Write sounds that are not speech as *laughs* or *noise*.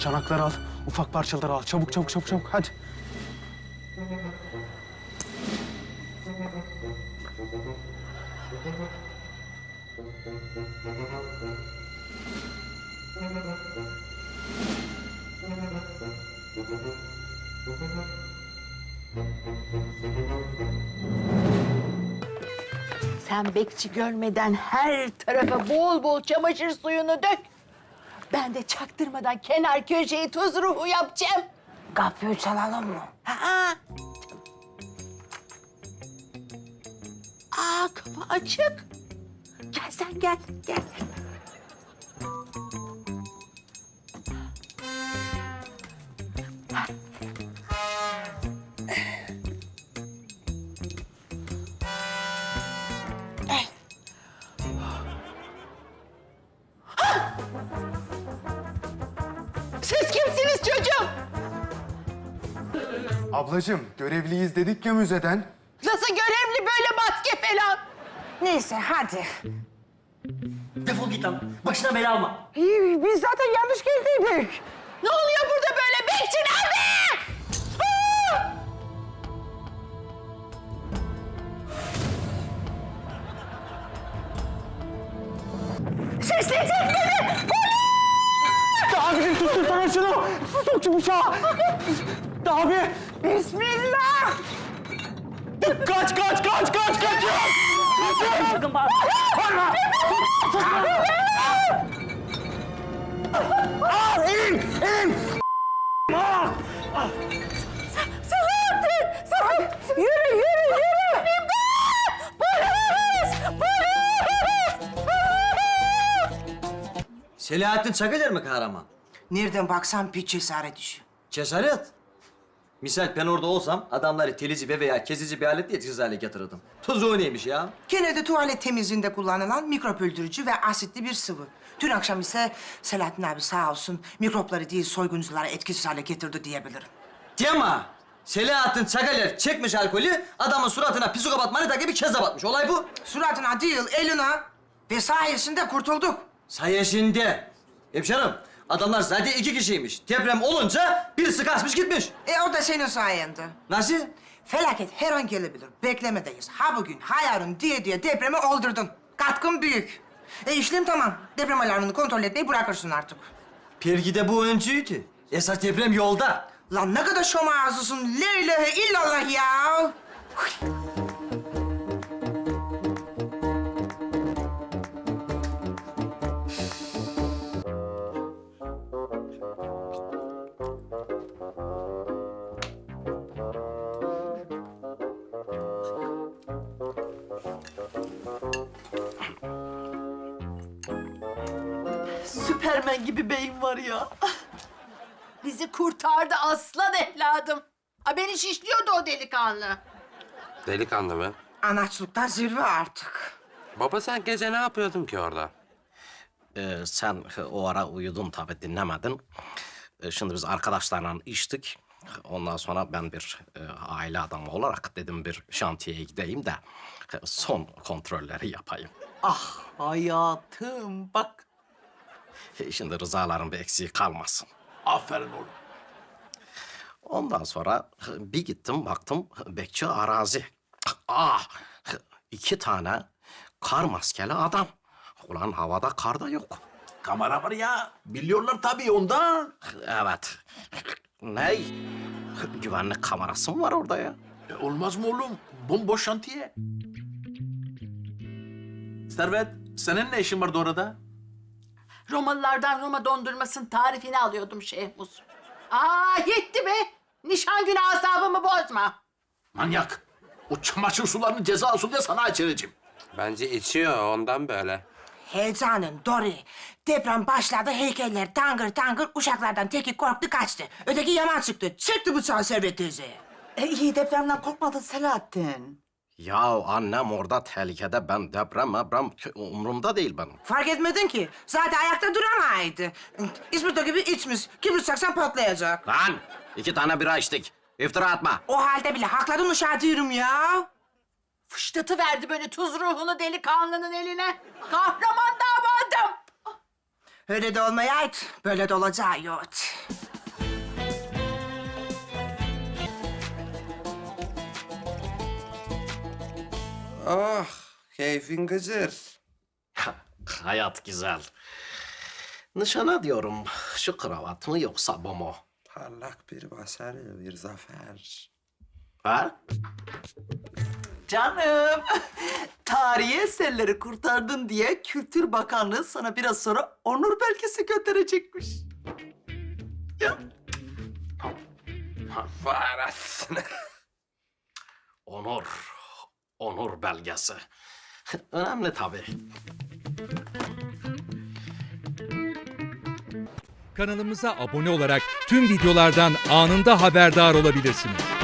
Çanakları al, ufak parçaları al. Çabuk çabuk çabuk çabuk hadi. Sen bekçi görmeden her tarafa bol bol çamaşır suyunu dök. Ben de çaktırmadan kenar köşeyi tuz ruhu yapacağım. Kapıyı çalalım mı? Ha. Aa kapı açık. Gel sen gel gel. Ablacığım görevliyiz dedik ya müzeden. Nasıl görevli böyle maske falan? Neyse hadi. Defol git lan. Başına bela alma. İyi, biz zaten yanlış geldiydik. Ne oluyor burada böyle? Bekçi nerede? Aa! Seslenecek beni! Abicim tutursana şunu. Sok şu bıçağı. Abi. Bismillah. Kaç kaç kaç kaç kaç. Sakın bağırma. Selahattin! Selahattin! Yürü, yürü, yürü! İmdat! Polis! Polis! Selahattin Çakıdır mı kahraman? Nereden baksan bir cesaret işi. Cesaret. Misal ben orada olsam adamları telici ve veya kezici bir aletle etkisiz hale getirirdim. Tuzu neymiş ya? Genelde tuvalet temizliğinde kullanılan mikrop öldürücü ve asitli bir sıvı. Dün akşam ise Selahattin abi sağ olsun mikropları değil soyguncuları etkisiz hale getirdi diyebilirim. Diyema. Selahattin Çakıdır çekmiş alkolü, adamın suratına psikopat manita gibi keze batmış. Olay bu. Suratına değil eline ve sayesinde kurtulduk. Sayesinde. Hemşerim, adamlar zaten iki kişiymiş. Deprem olunca birisi kaçmış gitmiş. E o da senin sayende. Nasıl? Felaket her an gelebilir. Beklemedeyiz. Ha bugün, ha yarın diye diye depremi oldurdun. Katkın büyük. E işlem tamam. Deprem alarmını kontrol etmeyi bırakırsın artık. Pergide bu öncüydü. Esas deprem yolda. Lan ne kadar şom ağzısın. La ilahe illallah ya. Süpermen gibi beyin var ya. *laughs* Bizi kurtardı aslan evladım. Ha beni şişliyordu o delikanlı. Delikanlı mı? Anaçlıkta zirve artık. Baba sen gece ne yapıyordun ki orada? Ee, sen o ara uyudun tabii dinlemedin. Ee, şimdi biz arkadaşlarla içtik. Ondan sonra ben bir e, aile adamı olarak dedim bir şantiyeye gideyim de e, son kontrolleri yapayım. Ah hayatım bak. E, Şimdi rızaların bir eksiği kalmasın. Aferin oğlum. Ondan sonra e, bir gittim baktım bekçi arazi. Ah, iki tane kar maskeli adam. Ulan havada kar da yok. Kamera var ya. Biliyorlar tabii ondan. Evet. Ne? Güvenlik kamerası mı var orada ya? E, olmaz mı oğlum? Bomboş şantiye. Servet, senin ne işin vardı orada? Romalılardan Roma dondurmasının tarifini alıyordum Şehmuz. Aa yetti be. Nişan günü asabımı bozma. Manyak. O çamaşır sularını ceza diye sana içireceğim. Bence içiyor ondan böyle. Heyecanın Dori. Deprem başladı heykeller tangır tangır uşaklardan teki korktu kaçtı. Öteki yaman çıktı. Çekti bıçağı Servet teyze. E, iyi depremden korkmadın Selahattin. Ya annem orada tehlikede ben deprem meprem umurumda değil benim. Fark etmedin ki. Zaten ayakta duramaydı. İsmito gibi içmiş. Kibrit çaksan patlayacak. Lan iki tane bira içtik. İftira atma. O halde bile hakladın uşağı diyorum ya. Fıştatı verdi böyle tuz ruhunu delikanlının eline. Kahraman damadım. Öyle de olmayaydı. Böyle de olacağı yok. Oh, keyfin gıcır. Hayat güzel. Nişana diyorum şu kravat mı yoksa bu mu? Parlak bir başarı, bir zafer. Ha? Canım, *laughs* tarihi eserleri kurtardın diye Kültür Bakanlığı sana biraz sonra onur belgesi gönderecekmiş. Farasını. *laughs* Onur. Onur belgesi. Önemli tabii. Kanalımıza abone olarak tüm videolardan anında haberdar olabilirsiniz.